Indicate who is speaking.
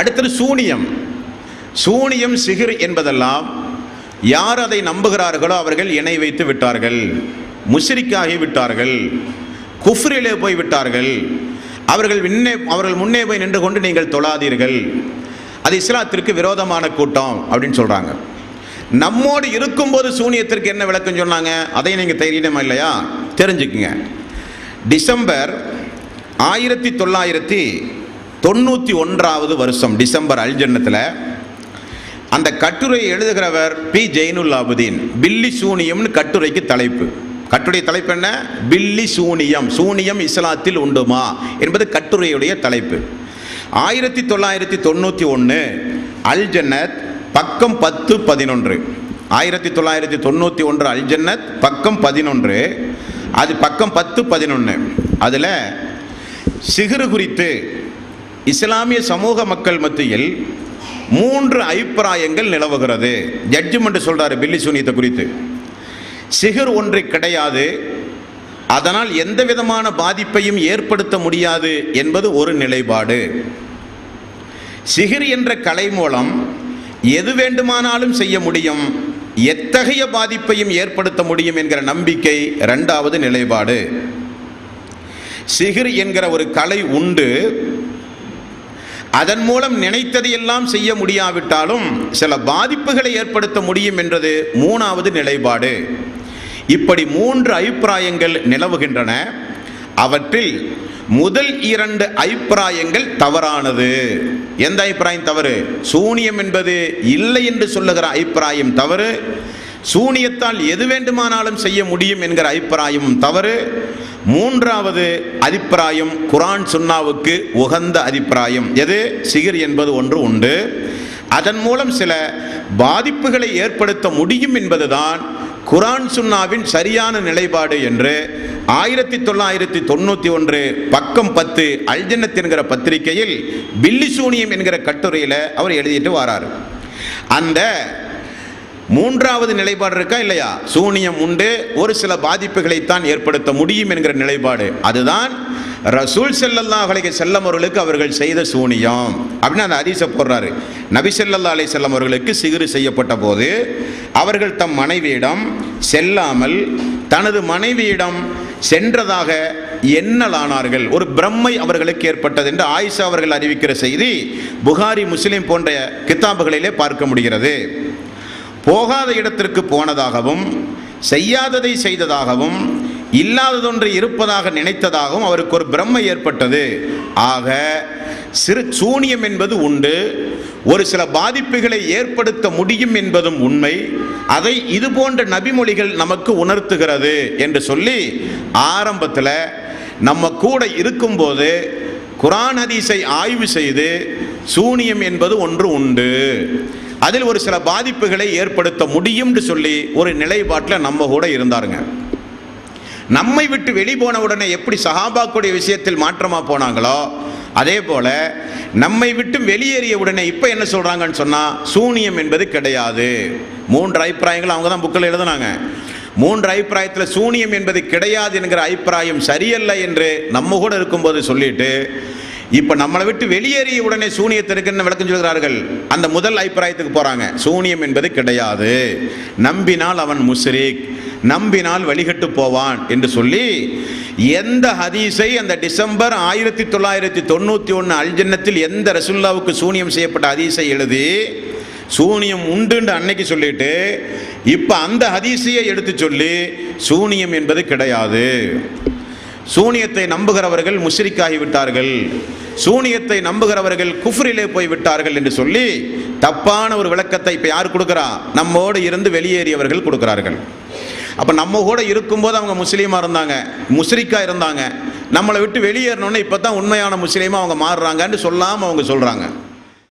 Speaker 1: அடுத்தது சூனியம். சூனியம் சிகிர் என்பதெல்லாம் யார் அதை நம்புகிறார்களோ அவர்கள் இணை வைத்து விட்டார்கள். முஷ்ரிக்காகி விட்டார்கள். குஃப்ரிலே போய் விட்டார்கள். அவர்கள் முன்னே அவர்கள் முன்னே போய் நின்று கொண்டு நீங்கள் தொழாதீர்கள். அது இஸ்லாத்திற்கு விரோதமான கூட்டம் அப்படின்னு சொல்கிறாங்க நம்மோடு இருக்கும்போது சூனியத்திற்கு என்ன விளக்கம் சொன்னாங்க? அதை நீங்கள் தெரியணுமா இல்லையா? தெரிஞ்சுக்குங்க. டிசம்பர் ஆயிரத்தி தொள்ளாயிரத்தி தொண்ணூற்றி ஒன்றாவது வருஷம் டிசம்பர் அல்ஜன்னத்தில் அந்த கட்டுரை எழுதுகிறவர் பி. ஜெயினுல்லாபுதீன். பில்லி சூனியம்னு கட்டுரைக்கு தலைப்பு. கட்டுரை தலைப்பு என்ன? பில்லி சூனியம். சூனியம் இஸ்லாத்தில் உண்டுமா? என்பது கட்டுரையுடைய தலைப்பு. ஆயிரத்தி தொள்ளாயிரத்தி தொண்ணூற்றி ஒன்று அல்ஜன்னத் பக்கம் பத்து பதினொன்று. ஆயிரத்தி தொள்ளாயிரத்தி தொண்ணூற்றி ஒன்று அல்ஜன்னத் பக்கம் பதினொன்று. அது பக்கம் பத்து பதினொன்று அதில் சிகிறு குறித்து இஸ்லாமிய சமூக மக்கள் மத்தியில் மூன்று அபிப்பிராயங்கள் நிலவுகிறது. ஜட்ஜ்மெண்ட் சொல்கிறார் பில்லி சூனியத்தை குறித்து. சிகர் ஒன்று கிடையாது. அதனால் எந்த விதமான பாதிப்பையும் ஏற்படுத்த முடியாது என்பது ஒரு நிலைப்பாடு. சிகிர் என்ற கலை மூலம் எது வேண்டுமானாலும் செய்ய முடியும். எத்தகைய பாதிப்பையும் ஏற்படுத்த முடியும் என்கிற நம்பிக்கை ரெண்டாவது நிலைப்பாடு. சிகிர் என்கிற ஒரு கலை உண்டு. அதன் மூலம் நினைத்ததையெல்லாம் செய்ய முடியாவிட்டாலும் சில பாதிப்புகளை ஏற்படுத்த முடியும் என்றது மூணாவது நிலைப்பாடு. இப்படி மூன்று அபிப்பிராயங்கள் நிலவுகின்றன. அவற்றில் முதல் இரண்டு அபிப்பிராயங்கள் தவறானது. எந்த அபிப்பிராயம் தவறு? சூனியம் என்பது இல்லை என்று சொல்லுகிற அபிப்பிராயம் தவறு. சூனியத்தால் எது வேண்டுமானாலும் செய்ய முடியும் என்கிற அபிப்பிராயம் தவறு. மூன்றாவது அபிப்பிராயம் குரான் சுன்னாவுக்கு உகந்த அபிப்பிராயம். எது? சிகிர் என்பது ஒன்று உண்டு. அதன் மூலம் சில பாதிப்புகளை ஏற்படுத்த முடியும் என்பதுதான் குரான் சுன்னாவின் சரியான நிலைப்பாடு என்று ஆயிரத்தி தொள்ளாயிரத்தி தொண்ணூற்றி ஒன்று பக்கம் பத்து அல்ஜன்னத் என்கிற பத்திரிகையில் பில்லி சூனியம் என்கிற கட்டுரையில் அவர் எழுதிட்டு வராரு. அந்த மூன்றாவது நிலைப்பாடு இருக்கா இல்லையா? சூனியம் உண்டு. ஒரு சில பாதிப்புகளைத்தான் ஏற்படுத்த முடியும் என்கிற நிலைப்பாடு. அதுதான் ரசூல் செல்லல்லா அலைஹி செல்லம் அவர்களுக்கு அவர்கள் செய்த சூனியம். அப்படின்னு அந்த அதிச போடுறாரு. நபி செல்லல்லா அலை செல்லம் அவர்களுக்கு சிகிறு செய்யப்பட்ட போது அவர்கள் தம் மனைவியிடம் செல்லாமல் தனது மனைவியிடம் சென்றதாக எண்ணலானார்கள். ஒரு பிரம்மை அவர்களுக்கு ஏற்பட்டது என்று ஆயிஷா அவர்கள் அறிவிக்கிற செய்தி புகாரி முஸ்லிம் போன்ற கித்தாபுகளிலே பார்க்க முடிகிறது. போகாத இடத்திற்கு போனதாகவும் செய்யாததை செய்ததாகவும் இல்லாததொன்று இருப்பதாக நினைத்ததாகவும் அவருக்கு ஒரு பிரம்மை ஏற்பட்டது. ஆக சிறு சூனியம் என்பது உண்டு. ஒரு சில பாதிப்புகளை ஏற்படுத்த முடியும் என்பதும் உண்மை. அதை இது போன்ற நபிமொழிகள் நமக்கு உணர்த்துகிறது என்று சொல்லி ஆரம்பத்தில் நம்ம கூட இருக்கும்போது குரான் ஹதீஸை ஆய்வு செய்து சூனியம் என்பது ஒன்று உண்டு. அதில் ஒரு சில பாதிப்புகளை ஏற்படுத்த முடியும்னு சொல்லி ஒரு நிலைப்பாட்டில் நம்ம கூட இருந்தாருங்க. நம்மை விட்டு வெளி போன உடனே எப்படி சஹாபாக்குடைய விஷயத்தில் மாற்றமாக போனாங்களோ அதே போல் நம்மை விட்டு வெளியேறிய உடனே இப்போ என்ன சொல்கிறாங்கன்னு சொன்னால் சூனியம் என்பது கிடையாது. மூன்று அபிப்பிராயங்கள் அவங்க தான் புக்கில் எழுதுனாங்க. மூன்று அபிப்பிராயத்தில் சூனியம் என்பது கிடையாது என்கிற அபிப்பிராயம் சரியல்ல என்று நம்ம கூட இருக்கும்போது சொல்லிட்டு இப்போ நம்மளை விட்டு வெளியேறிய உடனே சூனியத்திற்குன்னு விளக்கம் சொல்கிறார்கள். அந்த முதல் அபிப்பிராயத்துக்கு போறாங்க. சூனியம் என்பது கிடையாது. நம்பினால் அவன் முஸ்ரிக் நம்பினால் வழிகட்டு போவான் என்று சொல்லி எந்த ஹதீஸை அந்த டிசம்பர் ஆயிரத்தி தொள்ளாயிரத்தி தொண்ணூற்றி ஒன்று அல்ஜன்னத்தில் எந்த ரசுல்லாவுக்கு சூனியம் செய்யப்பட்ட ஹதீஸை எழுதி சூனியம் உண்டுன்னு அன்னைக்கு சொல்லிட்டு இப்போ அந்த ஹதீஸையே எடுத்து சொல்லி சூனியம் என்பது கிடையாது. சூனியத்தை நம்புகிறவர்கள் முஷ்ரிக்காகி விட்டார்கள். சூனியத்தை நம்புகிறவர்கள் குஃப்ரிலே போய் விட்டார்கள் என்று சொல்லி தப்பான ஒரு விளக்கத்தை இப்போ யார் கொடுக்குறா? நம்மோடு இருந்து வெளியேறியவர்கள் கொடுக்குறார்கள். அப்போ நம்ம கூட இருக்கும்போது அவங்க முஸ்லீமாக இருந்தாங்க முஸ்ரிக்காக இருந்தாங்க. நம்மளை விட்டு வெளியேறணுன்னு இப்போ தான் உண்மையான முஸ்லீமாக அவங்க மாறுறாங்கன்னு சொல்லாமல் அவங்க சொல்கிறாங்க